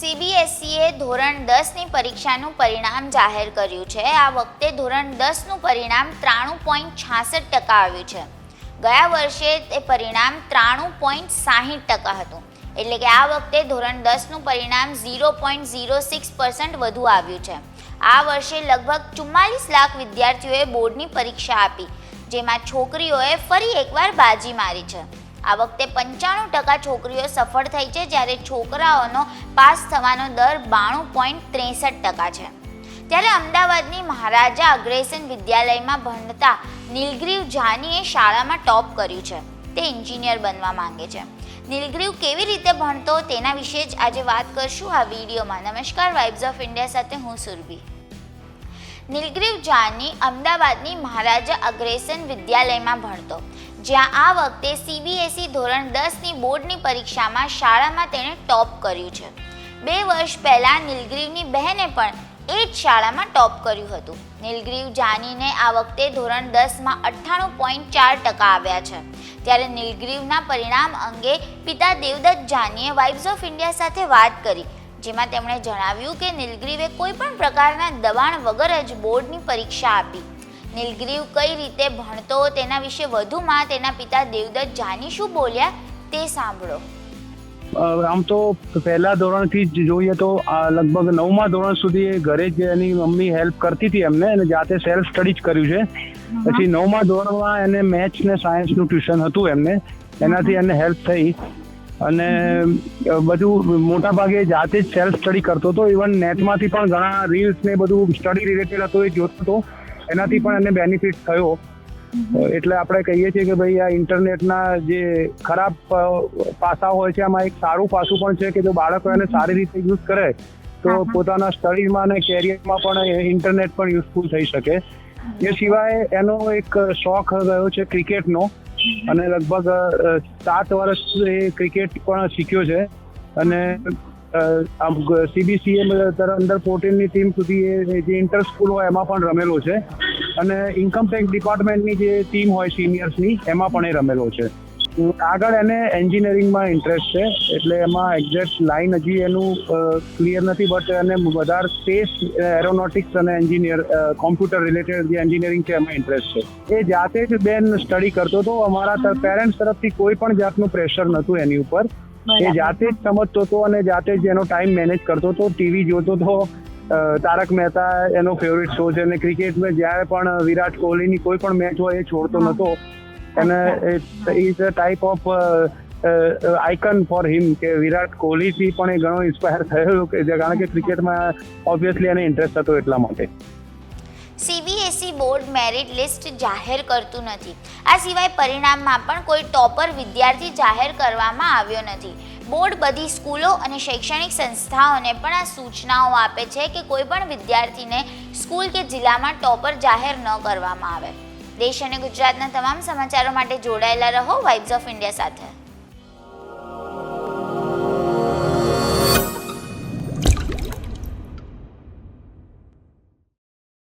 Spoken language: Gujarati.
સીબીએસઈએ ધોરણ દસની પરીક્ષાનું પરિણામ જાહેર કર્યું છે. આ વખતે ધોરણ દસનું પરિણામ ત્રાણું પોઈન્ટ છાસઠ ટકા આવ્યું છે. ગયા વર્ષે તે પરિણામ ત્રાણું પોઈન્ટ સાહીઠ ટકા હતું. એટલે કે આ વખતે ધોરણ દસનું પરિણામ zero point zero six percent વધુ આવ્યું છે. આ વર્ષે લગભગ ચુમ્માલીસ લાખ વિદ્યાર્થીઓએ બોર્ડની પરીક્ષા આપી, જેમાં છોકરીઓએ ફરી એકવાર બાજી મારી છે. આ વખતે પંચાણું ટકા છોકરીઓ સફળ થઈ છે જ્યારે છોકરાઓનો પાસ થવાનો દર બાણું પોઈન્ટ ત્રેસઠ ટકા છે. ત્યારે અમદાવાદની મહારાજા અગ્રેસન વિદ્યાલયમાં ભણતા નીલગ્રીવ જાનીએ શાળામાં ટોપ કર્યું છે. તે એન્જિનિયર બનવા માંગે છે. નીલગ્રીવ કેવી રીતે ભણતો તેના વિશે જ આજે વાત કરશું આ વિડીયોમાં. નમસ્કાર વાઇબ્સ ઓફ ઇન્ડિયા સાથે હું સુરભી. નીલગ્રીવ જાની અમદાવાદની મહારાજા અગ્રેસન વિદ્યાલયમાં ભણતો. જ્યાં આ વખતે સીબીએસઈ E ધોરણ દસની બોર્ડની પરીક્ષામાં શાળામાં તેણે ટોપ કર્યું છે. બે વર્ષ પહેલાં નીલગ્રીવની બહેને પણ એ જ શાળામાં ટોપ કર્યું હતું. નીલગ્રીવ જાનીને આ વખતે ધોરણ દસમાં અઠ્ઠાણું પોઈન્ટ ચાર ટકા આવ્યા છે. ત્યારે નીલગ્રીવના પરિણામ અંગે પિતા દેવદત્ત જાનીએ વાઇબ્સ ઓફ ઇન્ડિયા સાથે વાત કરી, જેમાં તેમણે જણાવ્યું કે નીલગ્રીવે કોઈ પણ પ્રકારના દબાણ વગર જ બોર્ડની પરીક્ષા આપી. નીલગ્રીવ કઈ રીતે ભણતો તેના વિશે વધુમાં તેના પિતા દેવદત્ત જાની શું બોલ્યા તે સાંભળો. આમ તો પહેલા ધોરણથી જ જોઈએ તો લગભગ નવમા ધોરણ સુધી ઘરે જ એની મમ્મી હેલ્પ કરતી હતી એમને અને જાતે સેલ્ફ સ્ટડી જ કર્યું છે. પછી નવમા ધોરણમાં એને મેથ્સ ને સાયન્સનું ટ્યુશન હતું એમને એનાથી એને હેલ્પ થઈ. અને બધું મોટા ભાગે જાતે જ સેલ્ફ સ્ટડી કરતો હતો. ઇવન નેટમાંથી પણ ઘણા રીલ્સ ને બધું સ્ટડી રિલેટેડ હતો એ જોતો હતો. એનાથી પણ એને બેનિફિટ થયો. એટલે આપણે કહીએ છીએ કે ભાઈ આ ઇન્ટરનેટના જે ખરાબ પાસા હોય છે આમાં એક સારું પાસું પણ છે કે જો બાળકો એને સારી રીતે યુઝ કરે તો પોતાના સ્ટડીમાં અને કેરિયરમાં પણ ઇન્ટરનેટ પણ યુઝફુલ થઈ શકે. એ સિવાય એનો એક શોખ ગયો છે ક્રિકેટનો. અને લગભગ સાત વર્ષ એ ક્રિકેટ પણ શીખ્યો છે. અને આમ સીબીસીએ અંડર ફોર્ટીનની ટીમ સુધી જે ઇન્ટર સ્કૂલ હોય એમાં પણ રમેલો છે. અને ઇન્કમ ટેક્સ ડિપાર્ટમેન્ટની જે ટીમ હોય સિનિયર્સની એમાં પણ એ રમેલો છે. આગળ એને એન્જિનિયરિંગમાં ઇન્ટરેસ્ટ છે, એટલે એમાં એક્ઝેક્ટ લાઈન હજી એનું ક્લિયર નથી બટ એને વધારે સ્પેસ એરોનોટિક્સ અને એન્જિનિયર કોમ્પ્યુટર રિલેટેડ જે એન્જિનિયરિંગ છે, એમાં ઇન્ટરેસ્ટ છે. એ જાતે જ બેન સ્ટડી કરતો હતો. અમારા પેરેન્ટ્સ તરફથી કોઈ પણ જાતનું પ્રેશર નહોતું એની ઉપર. એ જાતે જ સમજતો હતો અને જાતે જ એનો ટાઈમ મેનેજ કરતો હતો. ટીવી જોતો હતો. તારક મહેતા એનો ફેવરિટ શો છે. અને ક્રિકેટમાં જ્યારે પણ વિરાટ કોહલીની કોઈ પણ મેચ હોય એ છોડતો નહોતો અને is a type of icon for him કે વિરાટ કોહલીથી પણ એ ઘણો ઇન્સ્પાયર થયો કે કારણ કે ક્રિકેટમાં ઓબ્વિયસલી એને ઇન્ટરેસ્ટ હતો એટલા માટે. સીબીએસઈ બોર્ડ મેરિટ લિસ્ટ જાહેર કરતું નથી. આ સિવાય પરિણામમાં પણ કોઈ ટોપર વિદ્યાર્થી જાહેર કરવામાં આવ્યો નથી. બોર્ડ બધી સ્કૂલો અને શૈક્ષણિક સંસ્થાઓને પણ આ સૂચનાઓ આપે છે કે કોઈ પણ વિદ્યાર્થીને સ્કૂલ કે જિલ્લામાં ટોપર જાહેર ન કરવામાં આવે. દેશ અને ગુજરાતના તમામ સમાચારો માટે જોડાયેલા રહો વાઇબ્સ ઓફ ઇન્ડિયા સાથે.